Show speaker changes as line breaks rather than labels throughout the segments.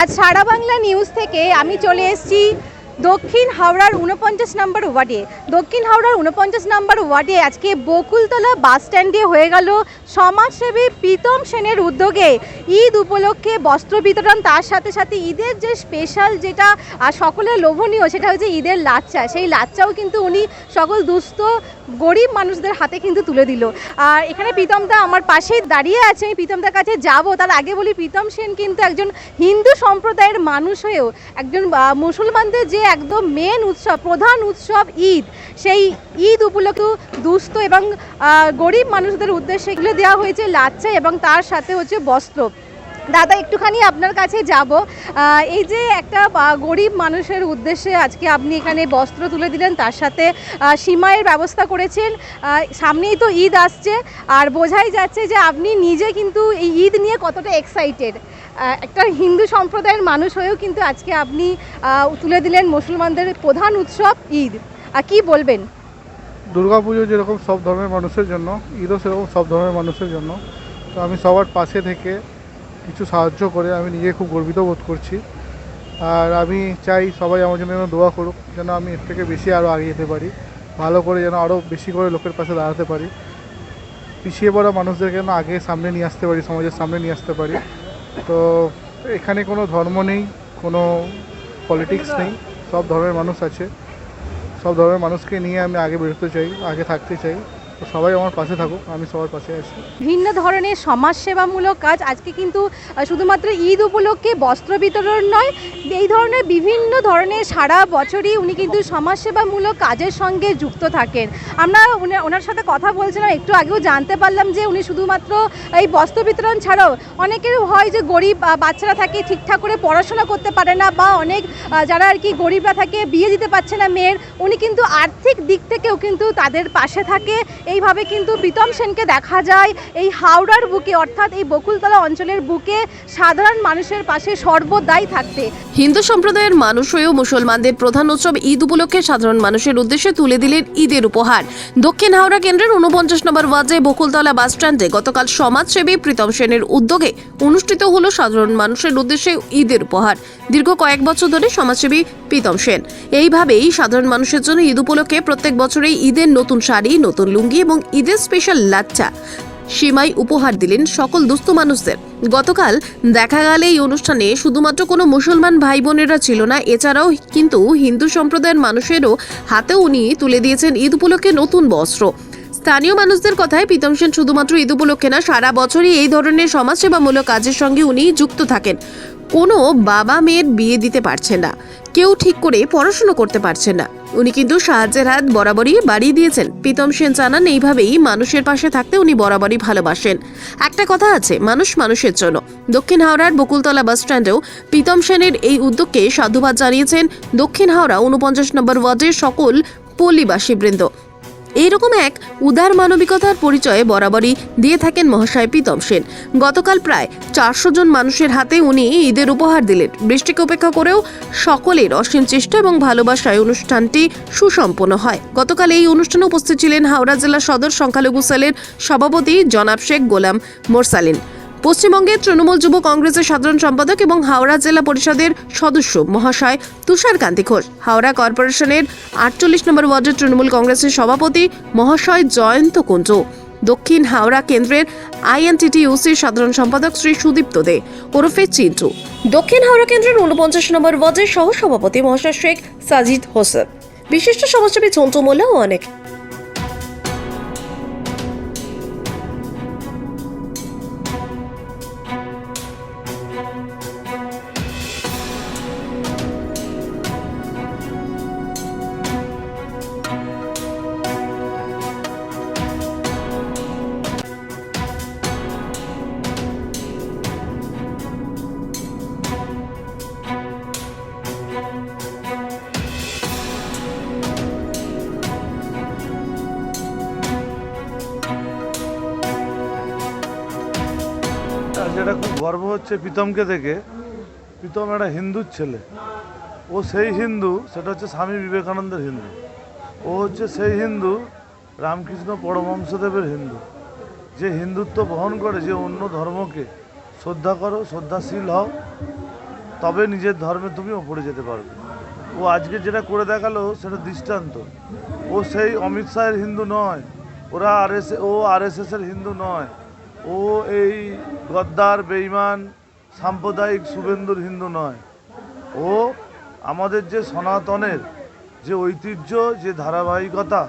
আজ সারা বাংলা নিউজ থেকে আমি চলে এসেছি দক্ষিণ হাওড়ার উনপঞ্চাশ নম্বর ওয়ার্ডে, দক্ষিণ হাওড়ার উনপঞ্চাশ নম্বর ওয়ার্ডে আজকে বকুলতলা বাস স্ট্যান্ডে হয়ে গেল সমাজসেবী প্রীতম সেনের উদ্যোগে ঈদ উপলক্ষে বস্ত্র বিতরণ। তার সাথে সাথে ঈদের যে স্পেশাল যেটা সকলের লোভনীয় সেটা হচ্ছে ঈদের লাচ্চা সেই লাচ্চাও কিন্তু উনি সকল দুস্থ, গরিব মানুষদের হাতে কিন্তু তুলে দিল। আর এখানে প্রীতমদা আমার পাশেই দাঁড়িয়ে আছে, আমি প্রীতমদার কাছে যাব। তার আগে বলি, প্রীতম সেন কিন্তু একজন হিন্দু সম্প্রদায়ের মানুষ হয়েও, একজন মুসলমানদের যে একদম মেন উৎসব প্রধান উৎসব ঈদ। সেই ঈদ উপলক্ষে দুস্থ এবং গরিব মানুষদের উদ্দেশ্যে এগুলো দেওয়া হয়েছে লাচ্চা এবং তার সাথে হচ্ছে বস্ত্র। দাদা একটুখানি আপনার কাছে যাব। এই যে একটা গরিব মানুষের উদ্দেশ্যে আজকে আপনি এখানে বস্ত্র তুলে দিলেন তার সাথে আহ, সিমাইয়ের ব্যবস্থা করেছেন। সামনেই তো ঈদ আসছে। আর বোঝাই যাচ্ছে যে আপনি নিজে কিন্তু এই ঈদ নিয়ে কতটা এক্সাইটেড একটা হিন্দু সম্প্রদায়ের মানুষ হয়েও কিন্তু আজকে আপনি তুলে দিলেন মুসলমানদের প্রধান উৎসব ঈদ। আর কি বলবেন?
দুর্গাপুজো যেরকম সব ধর্মের মানুষের জন্য, ঈদও সেরকম সব ধর্মের মানুষের জন্য। তো আমি সবার পাশে থেকে কিছু সাহায্য করে আমি নিজে খুব গর্বিত বোধ করছি। আর আমি চাই সবাই আমার জন্য যেন দোয়া করুক, যেন আমি এর থেকে বেশি আরও আগে যেতে পারি। ভালো করে যেন আরও বেশি করে লোকের পাশে দাঁড়াতে পারি। পিছিয়ে পড়া মানুষদেরকে যেন আগে সামনে নিয়ে আসতে পারি, সমাজের সামনে নিয়ে আসতে পারি। তো এখানে কোনো ধর্ম নেই কোনো পলিটিক্স নেই সব ধর্মের মানুষ আছে। সব ধর্মের মানুষকে নিয়ে আমি আগে বেরোতে চাই আগে থাকতে চাই। সবাই আমার পাশে থাকুক, আমি সবার পাশে আছি।
ভিন্ন ধরনের সমাজসেবামূলক কাজ আজকে কিন্তু শুধুমাত্র ঈদ উপলক্ষে বস্ত্র বিতরণ নয়, এই ধরনের বিভিন্ন ধরনের সারা বছরই উনি কিন্তু সমাজসেবামূলক কাজের সঙ্গে যুক্ত থাকেন। আমরা ওনার সাথে কথা বলছিলাম, একটু আগেও জানতে পারলাম যে উনি শুধুমাত্র এই বস্ত্র বিতরণ ছাড়াও অনেকের হয় যে গরিব বাচ্চারা থাকে, ঠিকঠাক করে পড়াশোনা করতে পারে না বা অনেক যারা আর কি গরিবরা থাকে, বিয়ে দিতে পারছে না মেয়ের, উনি কিন্তু আর্থিক দিক থেকেও কিন্তু তাদের পাশে থাকে এইভাবে কিন্তু প্রীতম সেনকে দেখা যায়। এই হাওড়ার বুকে অর্থাৎ এই বকুলতলা অঞ্চলের বুকে সাধারণ মানুষের পাশে সর্বদাই থাকতে।
হিন্দু সম্প্রদায়ের মানুষ হয়েও মুসলমানদের প্রধান উৎসব ঈদ উপলক্ষে সাধারণ মানুষের উদ্দেশ্যে তুলে দিলেন ঈদের উপহার। দক্ষিণ হাওড়া কেন্দ্রের উনপঞ্চাশ নম্বর ওয়ার্ডে বকুলতলা বাস স্ট্যান্ডে গতকাল সমাজসেবী প্রীতম সেনের উদ্যোগে অনুষ্ঠিত হলো সাধারণ মানুষের উদ্দেশ্যে ঈদের উপহার। দীর্ঘ কয়েক বছর ধরে সমাজসেবী প্রীতম সেন। এইভাবেই সাধারণ মানুষের জন্য ঈদ উপলক্ষে প্রত্যেক বছরেই ঈদের নতুন শাড়ি, নতুন লুঙ্গি এবং ঈদের স্পেশাল লাচ্চা সীমাই উপহার দিলেন সকল দুস্থ মানুষদের। গতকাল দেখা গেল এই অনুষ্ঠানে শুধুমাত্র কোনো মুসলমান ভাই বোনেরা ছিল না, এছাড়াও কিন্তু হিন্দু সম্প্রদায়ের মানুষেরও হাতে উনি তুলে দিয়েছেন ঈদ উপলক্ষে নতুন বস্ত্র। স্থানীয় মানুষদের কথায় প্রীতম সেন শুধুমাত্র ঈদ উপলক্ষে না, সারা বছরই এই ধরনের সমাজসেবামূলক কাজের সঙ্গে উনি যুক্ত থাকেন। কোনো বাবা মেয়ের বিয়ে দিতে পারছে না। কেউ ঠিক করে পড়াশুনো করতে পারছে না। উনি কিন্তু সাহায্যের হাত বরাবরই বাড়িয়ে দিয়েছেন। প্রীতম সেন জানান, এইভাবেই মানুষের পাশে থাকতে উনি বরাবরই ভালোবাসেন। একটা কথা আছে, মানুষ মানুষের জন্য। দক্ষিণ হাওড়ার বকুলতলা বাস স্ট্যান্ডেও প্রীতম সেনের এই উদ্যোগকে সাধুবাদ জানিয়েছেন দক্ষিণ হাওড়া উনপঞ্চাশ নম্বর ওয়ার্ডের সকল পল্লীবাসীবৃন্দ। এইরকম এক উদার মানবিকতার পরিচয়ে বরাবরই দিয়ে থাকেন মহাশয় প্রীতম সেন। গতকাল প্রায় চারশো জন মানুষের হাতে উনি ঈদের উপহার দিলেন। বৃষ্টিকে উপেক্ষা করেও সকলের অসীম চেষ্টা এবং ভালোবাসায় অনুষ্ঠানটি সুসম্পন্ন হয়। গতকাল এই অনুষ্ঠানে উপস্থিত ছিলেন হাওড়া জেলা সদর সংখ্যালঘু সেলের সভাপতি জনাব শেখ গোলাম মোরসালিন। পশ্চিমবঙ্গের তৃণমূল যুব কংগ্রেসের সাধারণ সম্পাদক এবং হাওড়া জেলা পরিষদের সদস্য মহাশয় তুষার কান্তি ঘোষ। হাওড়া কর্পোরেশনের আটচল্লিশ নম্বর ওয়ার্ডের তৃণমূল কংগ্রেসের সভাপতি মহাশয় জয়ন্ত কুঞ্জ দক্ষিণ হাওড়া কেন্দ্রের আইএনটিটিউসির সাধারণ সম্পাদক শ্রী সুদীপ্ত দে। ওরফে চিন্টু। দক্ষিণ হাওড়া কেন্দ্রের উনপঞ্চাশ নম্বর ওয়ার্ডের সহ সভাপতি মহাশয় শেখ সাজিদ হোসেন। বিশিষ্ট সমাজসেবী চন্টু মোল্লা ও অনেক
যেটা খুব গর্ব হচ্ছে প্রীতমকে দেখে, প্রীতম একটা হিন্দুর ছেলে। ও সেই হিন্দু, সেটা হচ্ছে স্বামী বিবেকানন্দের হিন্দু। ও হচ্ছে সেই হিন্দু, রামকৃষ্ণ পরমহংসদেবের হিন্দু। যে হিন্দুত্ব বহন করে, যে অন্য ধর্মকে শ্রদ্ধা করো, শ্রদ্ধাশীল হও, তবে নিজের ধর্মে তুমি ওপরে যেতে পারবে। ও আজকে যেটা করে দেখাল, সেটা দৃষ্টান্ত। ও সেই অমিত শাহের হিন্দু নয়, ওরা আর ও আর এস এসের হিন্দু নয়। ও এই গদ্দার বেইমান সাম্প্রদায়িক শুভেন্দুর হিন্দু নয়। ও আমাদের যে সনাতনের যে ঐতিহ্য, যে ধারাবাহিকতা,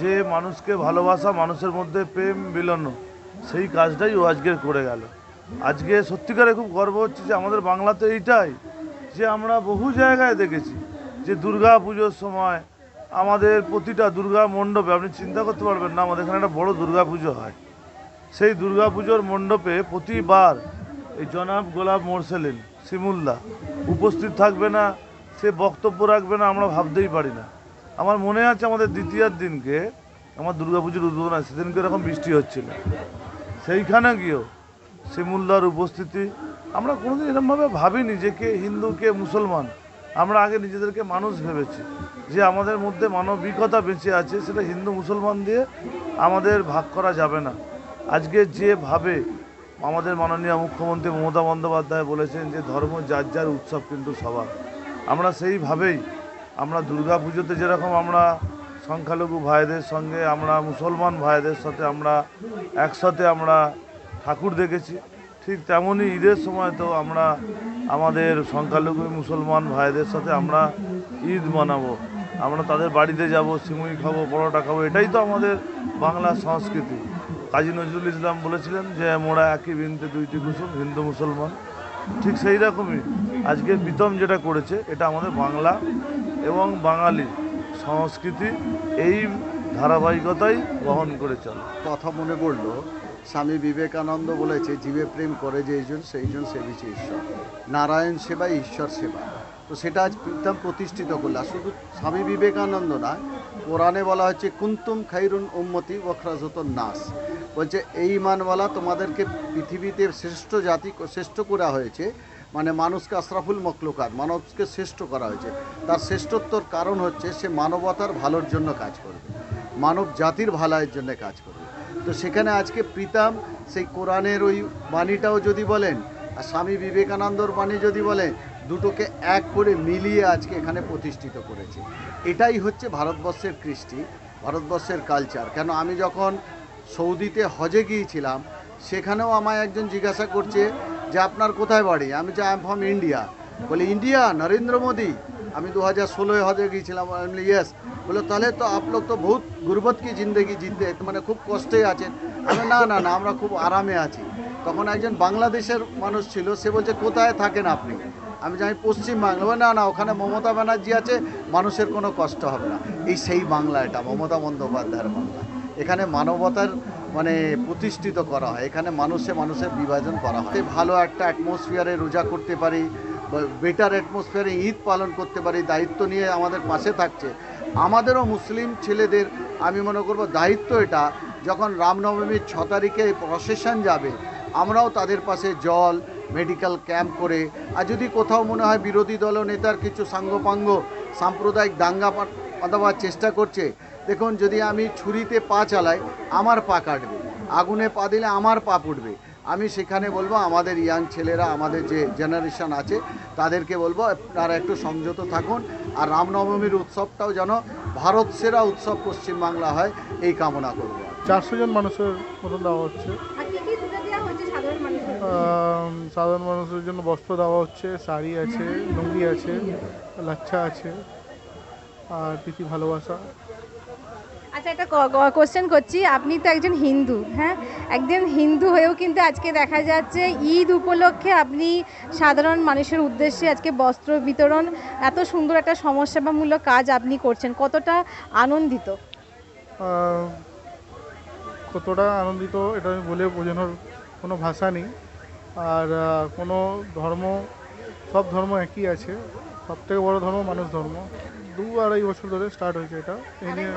যে মানুষকে ভালোবাসা, মানুষের মধ্যে প্রেম বিলানো সেই কাজটাই ও আজকে করে গেল। আজকে সত্যিকারে খুব গর্ব হচ্ছে যে আমাদের বাংলাতে এইটাই যে আমরা বহু জায়গায় দেখেছি যে দুর্গা পুজোর সময় আমাদের প্রতিটা দুর্গা মণ্ডপে, আপনি চিন্তা করতে পারবেন না, আমাদের এখানে একটা বড় দুর্গা পুজো হয়। সেই দুর্গা পুজোর মণ্ডপে প্রতিবার এই জনাব গোলাপ মোরসেলিন শিমুল্লা, উপস্থিত থাকবে না, সে বক্তব্য রাখবে না, আমরা ভাবতেই পারি না। আমার মনে আছে আমাদের দ্বিতীয়ার দিনকে, আমার দুর্গা পুজোর উদ্বোধন আছে, সেদিনকে এরকম বৃষ্টি হচ্ছিল। সেইখানে গিয়েও শিমুল্লার উপস্থিতি, আমরা কোনোদিন এরকমভাবে ভাবিনি যে কে হিন্দু, কে মুসলমান, আমরা আগে নিজেদেরকে মানুষ ভেবেছি যে আমাদের মধ্যে মানবিকতা বেঁচে আছে, সেটা হিন্দু, মুসলমান দিয়ে আমাদের ভাগ করা যাবে না। আজকে যেভাবে আমাদের মাননীয় মুখ্যমন্ত্রী মমতা বন্দ্যোপাধ্যায় বলেছেন যে ধর্ম যার যার উৎসব কিন্তু সবার, আমরা সেইভাবেই আমরা দুর্গা পুজোতে যেরকম আমরা সংখ্যালঘু ভাইদের সঙ্গে, আমরা মুসলমান ভাইদের সাথে আমরা একসাথে আমরা ঠাকুর দেখেছি, ঠিক তেমনই ঈদের সময় তো আমরা আমাদের সংখ্যালঘু মুসলমান ভাইদের সাথে আমরা ঈদ মানাবো, আমরা তাদের বাড়িতে যাব, সিমুই খাব, পরোটা খাব, এটাই তো আমাদের বাংলা সংস্কৃতি। কাজী নজরুল ইসলাম বলেছিলেন যে মোরা একই বিনতে দুইটি কুসুম, হিন্দু, মুসলমান। ঠিক সেই রকমই আজকে বিতম যেটা করেছে, এটা আমাদের বাংলা এবং বাঙালি সংস্কৃতি এই ধারাবাহিকতাই বহন করে চলে
কথা মনে পড়ল, স্বামী বিবেকানন্দ বলেছে, জীবে প্রেম করে যে যেইজন সেইজন সেবিছে ঈশ্বর। নারায়ণ সেবা, ঈশ্বর সেবা। তো সেটা আজ প্রীতম প্রতিষ্ঠিত করল। শুধু স্বামী বিবেকানন্দ না, কোরআনে বলা হচ্ছে, কুন্তুম খাইরুন উম্মতি ওখরাজত নাস। বলছে, এই মানওয়ালা তোমাদেরকে পৃথিবীতে শ্রেষ্ঠ জাতি শ্রেষ্ঠ করা হয়েছে। মানে মানুষকে আশরাফুল মখলুকাত মানবকে শ্রেষ্ঠ করা হয়েছে। তার শ্রেষ্ঠত্বর কারণ হচ্ছে, সে মানবতার ভালোর জন্য কাজ করবে। মানব জাতির ভালাইয়ের জন্য কাজ করবে। তো সেখানে আজকে প্রীতাম সেই কোরআনের ওই বাণীটাও যদি বলেন, আর স্বামী বিবেকানন্দর বাণী যদি বলেন, দুটোকে এক করে মিলিয়ে আজকে এখানে প্রতিষ্ঠিত করেছে। এটাই হচ্ছে ভারতবর্ষের কৃষ্টি, ভারতবর্ষের কালচার কেন আমি যখন সৌদিতে হজে গিয়েছিলাম সেখানেও আমায় একজন জিজ্ঞাসা করছে যে আপনার কোথায় বাড়ি? আমি যে আই ফ্রম ইন্ডিয়া বলে ইন্ডিয়া নরেন্দ্র মোদি। আমি দু হাজার ষোলোয় হজে গিয়েছিলাম ইয়েস বলে তাহলে তো আপ লোক তো বহুত গুরবত কি জিন্দগি জিতে মানে খুব কষ্টে আছেন। আমি না না না আমরা খুব আরামে আছি। তখন একজন বাংলাদেশের মানুষ ছিল সে বলছে কোথায় থাকেন আপনি? আমি জানি পশ্চিমবাংলা। বলে, না না ওখানে মমতা ব্যানার্জি আছে মানুষের কোনো কষ্ট হবে না। এই সেই বাংলা এটা মমতা বন্দ্যোপাধ্যায়ের বাংলা। এখানে মানবতার মানে প্রতিষ্ঠিত করা হয়। এখানে মানুষে মানুষের বিভাজন করা হয়। ভালো একটা অ্যাটমসফিয়ারে রোজা করতে পারি বেটার অ্যাটমসফিয়ারে ঈদ পালন করতে পারি, দায়িত্ব নিয়ে আমাদের পাশে থাকছে। আমাদেরও মুসলিম ছেলেদের, আমি মনে করব, দায়িত্ব এটা, যখন রামনবমীর ছ তারিখে প্রসেশন যাবে, আমরাও তাদের পাশে জল মেডিকেল ক্যাম্প করে, আর যদি কোথাও মনে হয় বিরোধী দল নেতার কিছু সাঙ্গপাঙ্গ, সাম্প্রদায়িক দাঙ্গা পা- পাতাবার চেষ্টা করছে দেখুন যদি আমি ছুরিতে পা চালাই আমার পা কাটবে। আগুনে পা দিলে আমার পা পুড়বে। আমি সেখানে বলব আমাদের ইয়াং ছেলেরা আমাদের যে জেনারেশান আছে তাদেরকে বলব আপনারা একটু সংযত থাকুন। আর রামনবমীর উৎসবটাও যেন ভারত সেরা উৎসব পশ্চিমবাংলা হয় এই কামনা করব।
চারশো জন মানুষের মতন দেওয়া হচ্ছে।
আর কি কি তুলে দেওয়া হচ্ছে সাধারণ মানুষের
সাধারণ মানুষের জন্য বস্ত্র দেওয়া হচ্ছে শাড়ি আছে লুঙ্গি আছে লাচ্ছা আছে আর প্রীতি ভালোবাসা।
আচ্ছা একটা কোশ্চেন করছি। আপনি তো একজন হিন্দু হ্যাঁ? একজন হিন্দু হয়েও কিন্তু আজকে দেখা যাচ্ছে ঈদ উপলক্ষে আপনি সাধারণ মানুষের উদ্দেশ্যে আজকে বস্ত্র বিতরণ, এত সুন্দর একটা সমাজসেবামূলক কাজ আপনি করছেন। কতটা আনন্দিত?
কতটা আনন্দিত এটা আমি বলে বোঝানোর কোনো ভাষা নেই। আর কোনো ধর্ম, সব ধর্ম একই আছে। সব থেকে বড়ো ধর্ম মানুষ ধর্ম। দু আড়াই বছর ধরে স্টার্ট হয়েছে এটা। নিয়ে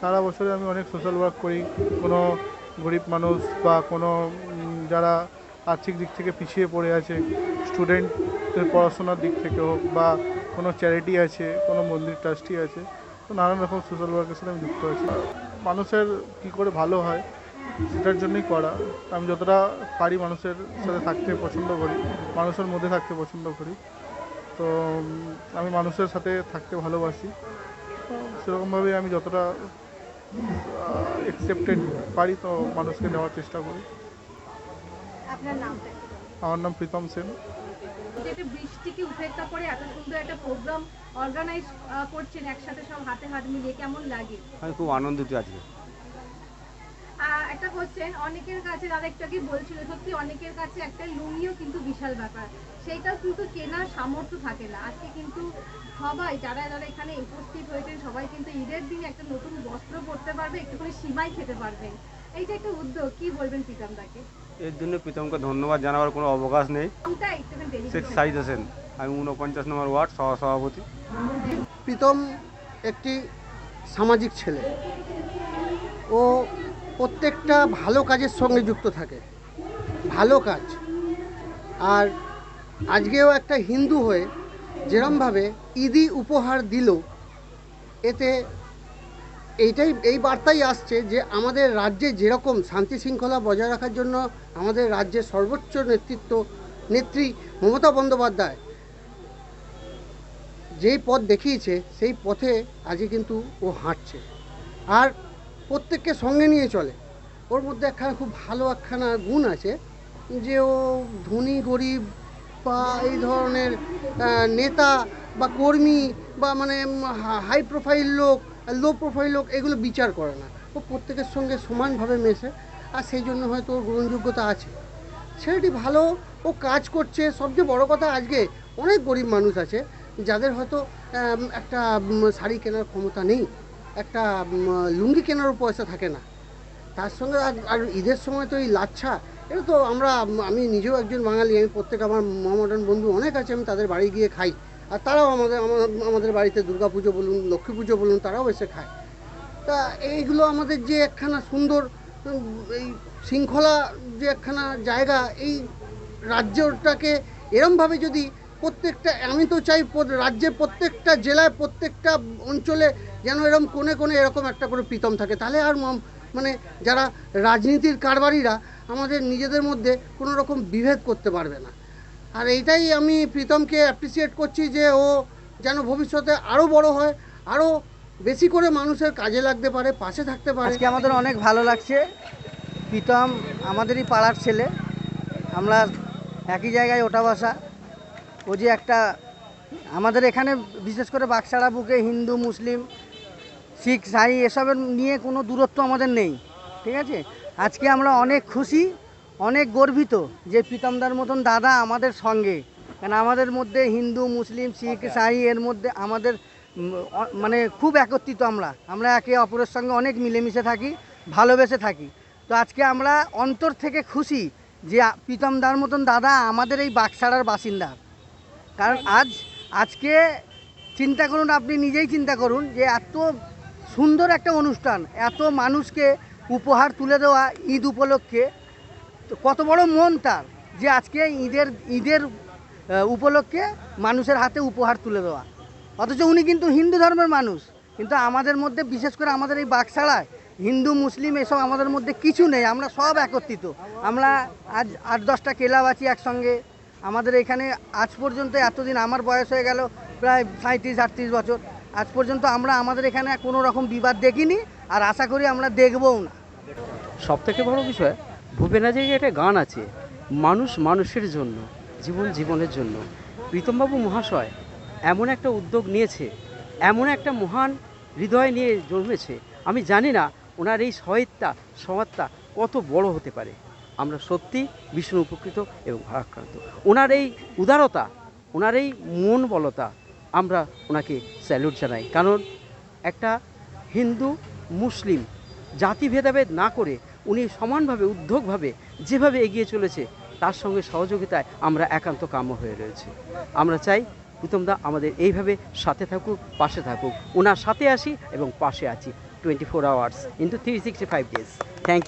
সারা বছরে?
আমি অনেক সোশ্যাল ওয়ার্ক করি। কোনো গরিব মানুষ বা কোনো যারা আর্থিক দিক থেকে পিছিয়ে পড়ে আছে স্টুডেন্টের পড়াশোনার দিক থেকে হোক বা কোনো চ্যারিটি আছে কোনো মন্দির ট্রাস্টি আছে তো নানান রকম সোশ্যাল ওয়ার্কের সাথে আমি যুক্ত আছি। মানুষের কী করে ভালো হয় সেটার জন্যই করা। আমি যতটা পারি মানুষের সাথে থাকতে পছন্দ করি মানুষের মধ্যে থাকতে পছন্দ করি। তো আমি মানুষের সাথে থাকতে ভালোবাসি। তো সেরকমভাবে আমি যতটা অ্যাকসেপ্টেড পারি তো মানুষকে নেওয়ার চেষ্টা করি।
আপনার নামটা কি?
আমার নাম প্রীতম সেন।
বৃষ্টিকে উপেক্ষা করে এত সুন্দর একটা প্রোগ্রাম অর্গানাইজ করছেন একসাথে সব হাতে হাত মিলিয়ে কেমন লাগে?
আমি খুব আনন্দিত আজকে।
আহ, একটা হচ্ছেন অনেকের কাছে দাদা একটু আগে বলছিল সত্যি অনেকের কাছে একটা লুঙ্গিও কিন্তু বিশাল ব্যাপার। সেইটাও কিন্তু কেনার সামর্থ্য থাকে না। আজকে কিন্তু সবাই যারা যারা এখানে উপস্থিত হয়েছেন সবাই কিন্তু ঈদের দিনে একটা নতুন বস্ত্র পরতে পারবে একটুখানি সীমাই খেতে পারবেন এইটা একটা উদ্যোগ কি বলবেন প্রীতমদাকে
এর জন্য প্রীতমকে ধন্যবাদ জানাবার কোনো অবকাশ নেই। শেখ সাইদ হোসেন আমি ঊনপঞ্চাশ নম্বর ওয়ার্ড সহ সভাপতি
প্রীতম একটি সামাজিক ছেলে। ও প্রত্যেকটা ভালো কাজের সঙ্গে যুক্ত থাকে। ভালো কাজ। আর আজকেও একটা হিন্দু হয়ে যেরমভাবে ঈদি উপহার দিল, এতে এইটাই, এই বার্তাই আসছে যে আমাদের রাজ্যে যেরকম শান্তি শৃঙ্খলা বজায় রাখার জন্য আমাদের রাজ্যের সর্বোচ্চ নেতৃত্ব, নেত্রী মমতা বন্দ্যোপাধ্যায় যেই পথ দেখিয়েছে, সেই পথে আজকে কিন্তু ও হাঁটছে। আর প্রত্যেককে সঙ্গে নিয়ে চলে। ওর মধ্যে একখানা খুব ভালো একখানা গুণ আছে যে ও ধনী, গরিব বা এই ধরনের নেতা বা কর্মী বা মানে হাই প্রোফাইল লোক লো প্রোফাইল লোক এগুলো বিচার করে না। ও প্রত্যেকের সঙ্গে সমানভাবে মেশে আর সেই জন্য হয়তো ওর গ্রহণযোগ্যতা আছে। ছেলেটি ভালো, ও কাজ করছে। সবচেয়ে বড় কথা আজকে অনেক গরিব মানুষ আছে যাদের হয়তো একটা শাড়ি কেনার ক্ষমতা নেই। একটা লুঙ্গি কেনারও পয়সা থাকে না। তার সঙ্গে আর আর ঈদের সময় তো এই লাচ্ছা, এটা তো আমরা আমি নিজেও একজন বাঙালি, আমি প্রত্যেক আমার মহামডান বন্ধু অনেক আছে, আমি তাদের বাড়ি গিয়ে খাই। আর তারাও আমাদের আমাদের বাড়িতে দুর্গা পুজো বলুন, লক্ষ্মী পুজো বলুন, তারাও এসে খায়। তা এইগুলো আমাদের যে একখানা সুন্দর এই শৃঙ্খলা যে একখানা জায়গা, এই রাজ্যটাকে এরমভাবে যদি প্রত্যেকটা, আমি তো চাই রাজ্যের প্রত্যেকটা জেলায়, প্রত্যেকটা অঞ্চলে যেন এরকম কোণে কোণে এরকম একটা করে প্রীতম থাকে। তাহলে আর মানে যারা রাজনীতির কারবারিরা, আমাদের নিজেদের মধ্যে কোনো রকম বিভেদ করতে পারবে না। আর এইটাই আমি প্রীতমকে অ্যাপ্রিসিয়েট করছি যে ও যেন ভবিষ্যতে আরও বড় হয় আরও বেশি করে মানুষের কাজে লাগতে পারে, পাশে থাকতে পারে।
আজকে আমাদের অনেক ভালো লাগছে। প্রীতম আমাদেরই পাড়ার ছেলে। আমরা একই জায়গায় ওঠা বসা। ও যে একটা আমাদের এখানে বিশেষ করে বাক্সাড়া বুকে হিন্দু মুসলিম শিখ সাই এসবের নিয়ে কোনো দূরত্ব আমাদের নেই ঠিক আছে? আজকে আমরা অনেক খুশি অনেক গর্বিত যে প্রীতমদার মতন দাদা আমাদের সঙ্গে কারণ আমাদের মধ্যে হিন্দু মুসলিম শিখ সাই এর মধ্যে আমাদের মানে খুব একত্রিত আমরা আমরা একে অপরের সঙ্গে অনেক মিলেমিশে থাকি ভালোবেসে থাকি। তো আজকে আমরা অন্তর থেকে খুশি যে প্রীতমদার মতন দাদা আমাদের এই বাক্সাড়ার বাসিন্দা। কারণ আজ, আজকে চিন্তা করুন, আপনি নিজেই চিন্তা করুন যে এত সুন্দর একটা অনুষ্ঠান, এত মানুষকে উপহার তুলে দেওয়া ঈদ উপলক্ষে কত বড় মন তার যে আজকে ঈদের ঈদের উপলক্ষে মানুষের হাতে উপহার তুলে দেওয়া। অথচ উনি কিন্তু হিন্দু ধর্মের মানুষ, কিন্তু আমাদের মধ্যে, বিশেষ করে আমাদের এই বাগসাড়ায় হিন্দু, মুসলিম এসব আমাদের মধ্যে কিছু নেই, আমরা সব একত্রিত। আমরা আজ আট দশটা ক্লাব আছি একসঙ্গে আমাদের এখানে আজ পর্যন্ত এতদিন আমার বয়স হয়ে গেল প্রায় সাঁত্রিশ আটত্রিশ বছর। আজ পর্যন্ত আমরা আমাদের এখানে কোনো রকম বিবাদ দেখিনি আর আশা করি আমরা দেখবও না।
সব থেকে বড় বিষয় ভূপেন হাজারির একটা গান আছে, মানুষ মানুষের জন্য, জীবন জীবনের জন্য। প্রীতমবাবু মহাশয় এমন একটা উদ্যোগ নিয়েছে, এমন একটা মহান হৃদয় নিয়ে জন্মেছে। আমি জানি না ওনার এই সহায়তা সমাত্তা কত বড় হতে পারে। আমরা সত্যি ভীষণ উপকৃত এবং ভারাক্রান্ত। ওনার এই উদারতা, ওনার এই মন বলতা আমরা ওনাকে স্যালুট জানাই। কারণ একটা হিন্দু মুসলিম জাতি ভেদাভেদ না করে উনি সমানভাবে উদ্যোগভাবে যেভাবে এগিয়ে চলেছে, তার সঙ্গে সহযোগিতায় আমরা একান্ত কাম্য হয়ে রয়েছে। আমরা চাই প্রীতমদা আমাদের এইভাবে সাথে থাকুক, পাশে থাকুক। ওনার সাথে আসি এবং পাশে আছি। Twenty four hours into three sixty five days. Thank